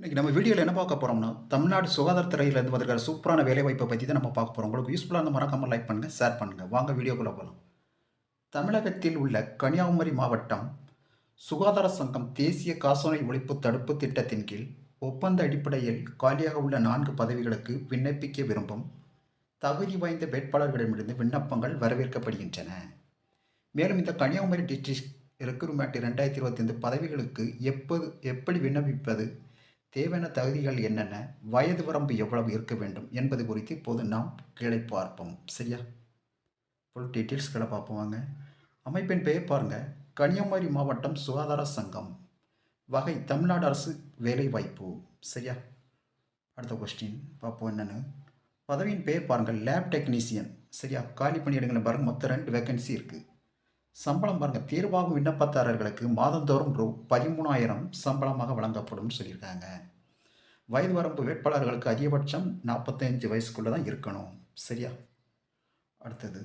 இன்றைக்கி நம்ம வீடியோவில் என்ன பார்க்க போகிறோம்னா தமிழ்நாடு சுகாதாரத்துறையிலேருந்து வந்திருக்கிற சூப்பரான வேலைவாய்ப்பை பற்றி தான் நம்ம பார்க்க போகிறோம் உங்களுக்கு யூஸ்ஃபுல்லாக இருந்த மறக்காமல் லைக் பண்ணுங்கள் ஷேர் பண்ணுங்கள் வாங்க வீடியோக்குள்ளே போகலாம் தமிழகத்தில் உள்ள கன்னியாகுமரி மாவட்டம் சுகாதார சங்கம் தேசிய காசநோய் ஒழிப்பு தடுப்பு திட்டத்தின் கீழ் ஒப்பந்த அடிப்படையில் காலியாக உள்ள நான்கு பதவிகளுக்கு விண்ணப்பிக்க விரும்பும் தகுதி வாய்ந்த வேட்பாளர்களிடமிருந்து விண்ணப்பங்கள் வரவேற்கப்படுகின்றன. மேலும் இந்த கன்னியாகுமரி டிஸ்ட்ரிக்ட் ரெக்ரூட்மெண்ட் ரெண்டாயிரத்தி இருபத்தைந்து பதவிகளுக்கு எப்போது எப்படி விண்ணப்பிப்பது தேவையான தகுதிகள் என்னென்ன? வயது வரம்பு எவ்வளவு இருக்க வேண்டும்? என்பது குறித்து இப்போது நாம் கீழே பார்ப்போம். சரியா? ஃபுல் டீட்டெயில்ஸ்களை பார்ப்போம் வாங்க. அமைப்பின் பெயர் பாருங்கள் கன்னியாகுமரி மாவட்டம் சுகாதார சங்கம். வகை தமிழ்நாடு அரசு வேலைவாய்ப்பு. சரியா? அடுத்த கொஸ்டின் பார்ப்போம் என்னென்னு. பதவியின் பெயர் பாருங்கள். லேப் டெக்னீசியன் சரியா? காலி பணியிடங்களை பாருங்கள் மொத்தம் ரெண்டு வேகன்சி இருக்குது சம்பளம் பாருங்கள் தேர்வாகும் விண்ணப்பதாரர்களுக்கு மாதந்தோறும் ரூ. பதிமூணாயிரம் சம்பளமாக வழங்கப்படும்னு சொல்லியிருக்காங்க. வயது வரம்பு வேட்பாளர்களுக்கு அதிகபட்சம் நாற்பத்தஞ்சு வயசுக்குள்ளே தான் இருக்கணும். சரியா? அடுத்தது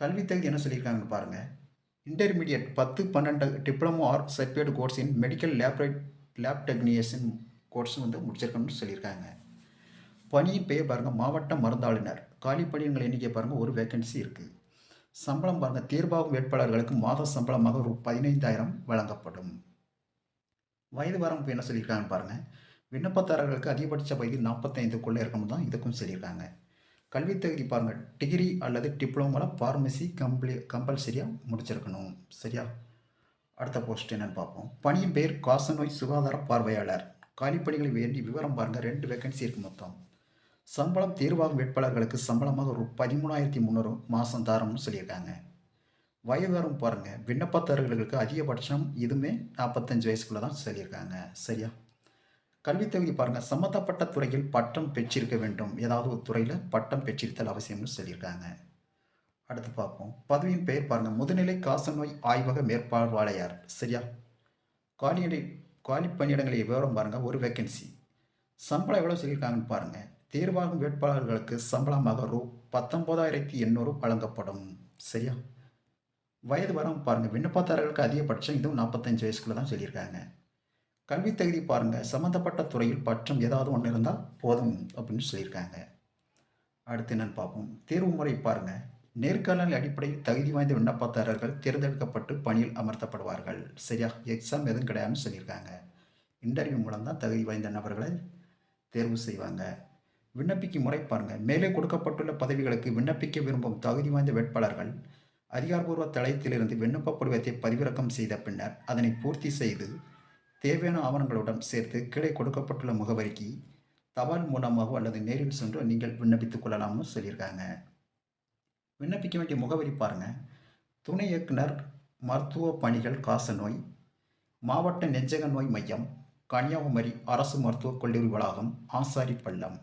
கல்வி தகுதி என்ன சொல்லியிருக்காங்கன்னு பாருங்கள் இன்டர்மீடியட் பத்து பன்னெண்டு diploma or certificate கோர்ஸின் medical laboratory lab technician course வந்து முடிச்சிருக்கணும்னு சொல்லியிருக்காங்க. பணியின் பெயர் பாருங்கள் மாவட்ட மருந்தாளுநர் காலி பணியிடங்கள் எண்ணிக்கை பாருங்கள் ஒரு வேக்கன்சி இருக்குது சம்பளம் பாருங்கள் தேர்வாகும் வேட்பாளர்களுக்கு மாத சம்பளமாக ஒரு பதினைந்தாயிரம் வழங்கப்படும். வயது வரம்பு என்ன சொல்லியிருக்காங்கன்னு பாருங்கள் விண்ணப்பதாரர்களுக்கு அதிகபட்ச வயது நாற்பத்தைந்துக்குள்ளே இருக்கணும் தான் இதுக்கும் சொல்லியிருக்காங்க. கல்வி தகுதி பாருங்கள். டிகிரி அல்லது டிப்ளமோவில் ஃபார்மசி கம்ப்ளி கம்பல்சரியாக முடிச்சிருக்கணும். சரியா? அடுத்த போஸ்ட் என்னென்னு பார்ப்போம். பணியின் பெயர் காசநோய் சுகாதார பார்வையாளர். காலிப்பணிகளை வேண்டி விவரம் பாருங்கள் ரெண்டு வேக்கன்சி இருக்குது மொத்தம். சம்பளம் தேர்வாகும் வேட்பாளர்களுக்கு சம்பளமாக ஒரு பதிமூணாயிரத்தி முந்நூறு மாதம் தாரம்னு சொல்லியிருக்காங்க. வயது பாருங்கள் விண்ணப்பதாரர்களுக்கு அதிகபட்சம் இதுவுமே நாற்பத்தஞ்சு வயசுக்குள்ளே தான் சொல்லியிருக்காங்க. சரியா? கல்வித் தகுதி பாருங்கள் சம்மந்தப்பட்ட துறையில் பட்டம் பெற்றிருக்க வேண்டும். ஏதாவது ஒரு துறையில் பட்டம் பெற்றிருத்தல் அவசியம்னு சொல்லியிருக்காங்க. அடுத்து பார்ப்போம். பதவியின் பெயர் பாருங்கள் முதுநிலை காசநோய் ஆய்வக மேற்பார்வையாளர். சரியா? காலியிடை காலி பணியிடங்களை விவரம் பாருங்கள் ஒரு வேக்கன்சி சம்பளம் எவ்வளோ சொல்லியிருக்காங்கன்னு பாருங்கள் தேர்வாகும் வேட்பாளர்களுக்கு சம்பளமாக ரூ. பத்தொம்போதாயிரத்தி எண்ணூறு வழங்கப்படும். சரியா? வயது வரம் பாருங்கள் விண்ணப்பதாரர்களுக்கு அதிகபட்சம் இதுவும் நாற்பத்தஞ்சு வயசுக்குள்ள தான் சொல்லியிருக்காங்க. கல்வி தகுதி பாருங்கள் சம்மந்தப்பட்ட துறையில் பற்றம் ஏதாவது ஒன்று இருந்தால் போதும் அப்படின்னு சொல்லியிருக்காங்க. அடுத்து நான் பார்ப்போம். தேர்வு முறை பாருங்கள் நேர்காணல் அடிப்படையில் தகுதி வாய்ந்த விண்ணப்பதாரர்கள் தேர்ந்தெடுக்கப்பட்டு பணியில் அமர்த்தப்படுவார்கள். சரியா? எக்ஸாம் எதுவும் கிடையாதுன்னு சொல்லியிருக்காங்க. இன்டர்வியூ மூலம் தான் தகுதி வாய்ந்த நபர்களை தேர்வு செய்வாங்க. விண்ணப்பிக்கும் முறை பாருங்கள் மேலே கொடுக்கப்பட்டுள்ள பதவிகளுக்கு விண்ணப்பிக்க விரும்பும் தகுதி வாய்ந்த வேட்பாளர்கள் அதிகாரபூர்வ தளத்திலிருந்து விண்ணப்ப படிவத்தை பதிவிறக்கம் செய்த பின்னர் அதனை பூர்த்தி செய்து தேவையான ஆவணங்களுடன் சேர்த்து கீழே கொடுக்கப்பட்டுள்ள முகவரிக்கு தபால் மூலமாகவோ அல்லது நேரில் சென்று நீங்கள் விண்ணப்பித்துக் கொள்ளலாம்னு சொல்லியிருக்காங்க. விண்ணப்பிக்க வேண்டிய முகவரி பாருங்கள் துணை இயக்குனர் மருத்துவ பணிகள் காசநோய் மாவட்ட நெஞ்சக நோய் மையம் கன்னியாகுமரி அரசு மருத்துவக் கல்லூரி வளாகம் ஆசாரி பள்ளம்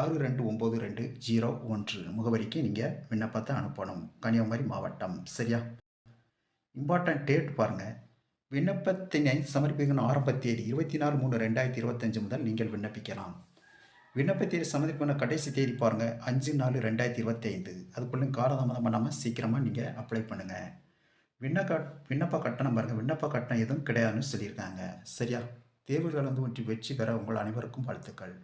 ஆறு ரெண்டு ஒம்பது ரெண்டு ஜீரோ ஒன்று. முகவரிக்கு நீங்கள் விண்ணப்பத்தை அனுப்பணும். கன்னியாகுமரி மாவட்டம். சரியா? இம்பார்ட்டன்ட் டேட் பாருங்கள் விண்ணப்பத்தினை சமர்ப்பிக்கணும் ஆரம்ப தேதி இருபத்தி நாலு மூணு ரெண்டாயிரத்தி இருபத்தஞ்சு முதல் நீங்கள் விண்ணப்பிக்கலாம். விண்ணப்ப தேதி சமர்ப்பிக்கணும் கடைசி தேதி பாருங்கள் அஞ்சு நாலு ரெண்டாயிரத்தி இருபத்தைந்து. அதுக்குள்ளே காலதாமதம் பண்ணாமல் சீக்கிரமாக நீங்கள் அப்ளை பண்ணுங்கள் விண்ணக்க விண்ணப்ப கட்டணம் பாருங்கள் விண்ணப்ப கட்டணம் எதுவும் கிடையாதுன்னு சொல்லியிருக்காங்க. சரியா? தேர்வுகள் வந்து ஒன்றி வெற்றி பெற உங்கள் அனைவருக்கும் வாழ்த்துக்கள்.